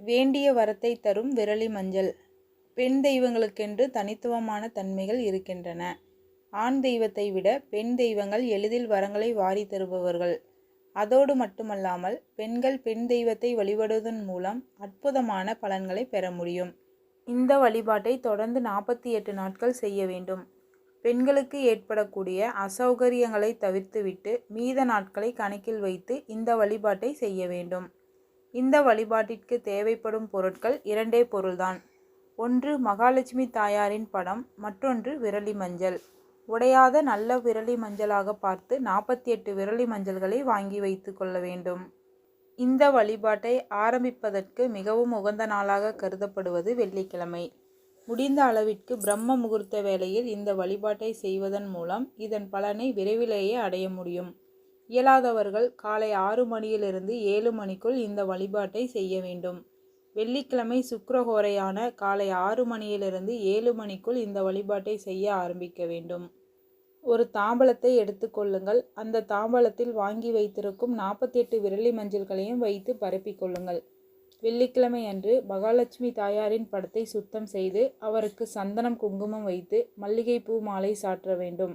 வேண்டிய வரத்தை தரும் விரலி மஞ்சள். பெண் தெய்வங்களுக்கென்று தனித்துவமான தன்மைகள் இருக்கின்றன. ஆண் தெய்வத்தை விட பெண் தெய்வங்கள் எளிதில் வரங்களை வாரி தருபவர்கள். அதோடு மட்டுமல்லாமல் பெண்கள் பெண் தெய்வத்தை வழிபடுவதன் மூலம் அற்புதமான பலன்களை பெற முடியும். இந்த வழிபாட்டை தொடர்ந்து நாற்பத்தி எட்டு நாட்கள் செய்ய வேண்டும். பெண்களுக்கு ஏற்படக்கூடிய அசௌகரியங்களை தவிர்த்துவிட்டு மீத நாட்களை கணக்கில் வைத்து இந்த வழிபாட்டை செய்ய வேண்டும். இந்த வழிபாட்டிற்கு தேவைப்படும் பொருட்கள் இரண்டே பொருள்தான். ஒன்று மகாலட்சுமி தாயாரின் படம். மற்றொன்று விரலி மஞ்சள். உடையாத நல்ல விரலி மஞ்சளாக பார்த்து நாற்பத்தி எட்டு விரலி மஞ்சள்களை வாங்கி வைத்து கொள்ள வேண்டும். இந்த வழிபாட்டை ஆரம்பிப்பதற்கு மிகவும் உகந்த நாளாக கருதப்படுவது வெள்ளிக்கிழமை. முடிந்த அளவிற்கு பிரம்ம முகூர்த்த வேளையில் இந்த வழிபாட்டை செய்வதன் மூலம் இதன் பலனை விரைவிலேயே அடைய முடியும். இயலாதவர்கள் காலை ஆறு மணியிலிருந்து ஏழு மணிக்குள் இந்த வழிபாட்டை செய்ய வேண்டும். வெள்ளிக்கிழமை சுக்கரஹோரையான காலை ஆறு மணியிலிருந்து ஏழு மணிக்குள் இந்த வழிபாட்டை செய்ய ஆரம்பிக்க வேண்டும். ஒரு தாம்பலத்தை எடுத்துக்கொள்ளுங்கள் அந்த தாம்பலத்தில் வாங்கி வைத்திருக்கும் நாற்பத்தி எட்டு விரலி மஞ்சள்களையும் வைத்து பரப்பிக் கொள்ளுங்கள். வெள்ளிக்கிழமை அன்று மகாலட்சுமி தாயாரின் படத்தை சுத்தம் செய்து அவருக்கு சந்தனம் குங்குமம் வைத்து மல்லிகைப்பூ மாலை சாற்ற வேண்டும்.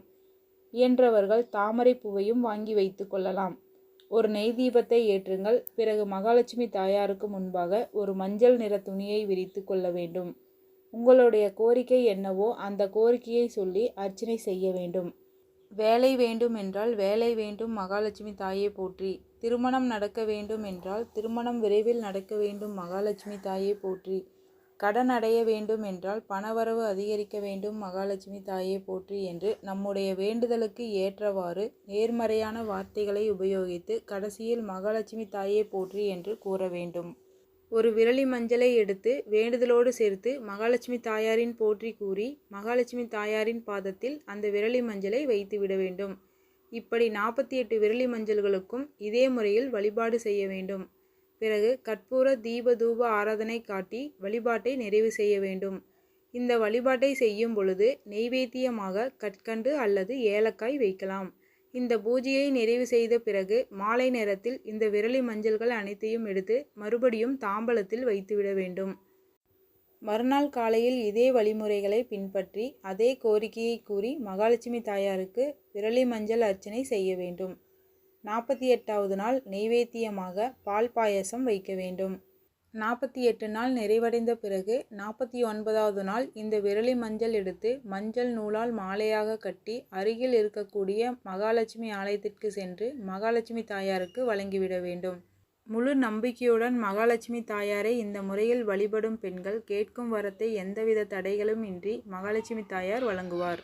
இயன்றவர்கள் தாமரை பூவையும் வாங்கி வைத்து கொள்ளலாம். ஒரு நெய் தீபத்தை ஏற்றுங்கள். பிறகு மகாலட்சுமி தாயாருக்கு முன்பாக ஒரு மஞ்சள் நிற துணியை விரித்து கொள்ள வேண்டும். உங்களுடைய கோரிக்கை என்னவோ அந்த கோரிக்கையை சொல்லி அர்ச்சனை செய்ய வேண்டும். வேலை வேண்டும் என்றால் வேலை வேண்டும் மகாலட்சுமி தாயை போற்றி. திருமணம் நடக்க வேண்டும் என்றால் திருமணம் விரைவில் நடக்க வேண்டும் மகாலட்சுமி தாயை போற்றி. கடன் அடைய வேண்டும் என்றால் பணவரவு அதிகரிக்க வேண்டும் மகாலட்சுமி தாயே போற்றி என்று நம்முடைய வேண்டுதலுக்கு ஏற்றவாறு நேர்மறையான வார்த்தைகளை உபயோகித்து கடைசியில் மகாலட்சுமி தாயே போற்றி என்று கூற வேண்டும். ஒரு விரலி மஞ்சளை எடுத்து வேண்டுதலோடு சேர்த்து மகாலட்சுமி தாயாரின் போற்றி கூறி மகாலட்சுமி தாயாரின் பாதத்தில் அந்த விரலி மஞ்சளை வைத்து விட வேண்டும். இப்படி நாற்பத்தி எட்டு விரலி மஞ்சள்களுக்கும் இதே முறையில் வழிபாடு செய்ய வேண்டும். பிறகு கற்பூர தீப தூப ஆராதனை காட்டி வழிபாட்டை நிறைவு செய்ய வேண்டும். இந்த வழிபாட்டை செய்யும் பொழுது நெய்வேத்தியமாக கற்கண்டு அல்லது ஏலக்காய் வைக்கலாம். இந்த பூஜையை நிறைவு செய்த பிறகு மாலை நேரத்தில் இந்த விரலி மஞ்சள்கள் அனைத்தையும் எடுத்து மறுபடியும் தாம்பலத்தில் வைத்துவிட வேண்டும். மறுநாள் காலையில் இதே வழிமுறைகளை பின்பற்றி அதே கோரிக்கையை கூறி மகாலட்சுமி தாயாருக்கு விரலி மஞ்சள் அர்ச்சனை செய்ய வேண்டும். நாற்பத்தி எட்டாவது நாள் நெய்வேத்தியமாக பால் பாயசம் வைக்க வேண்டும். நாற்பத்தி எட்டு நாள் நிறைவடைந்த பிறகு நாற்பத்தி ஒன்பதாவது நாள் இந்த விரலி மஞ்சள் எடுத்து மஞ்சள் நூலால் மாலையாக கட்டி அருகில் இருக்கக்கூடிய மகாலட்சுமி ஆலயத்திற்கு சென்று மகாலட்சுமி தாயாருக்கு வழங்கிவிட வேண்டும். முழு நம்பிக்கையுடன் மகாலட்சுமி தாயாரை இந்த முறையில் வழிபடும் பெண்கள் கேட்கும் வரத்தை எந்தவித தடைகளும் இன்றி மகாலட்சுமி தாயார் வழங்குவார்.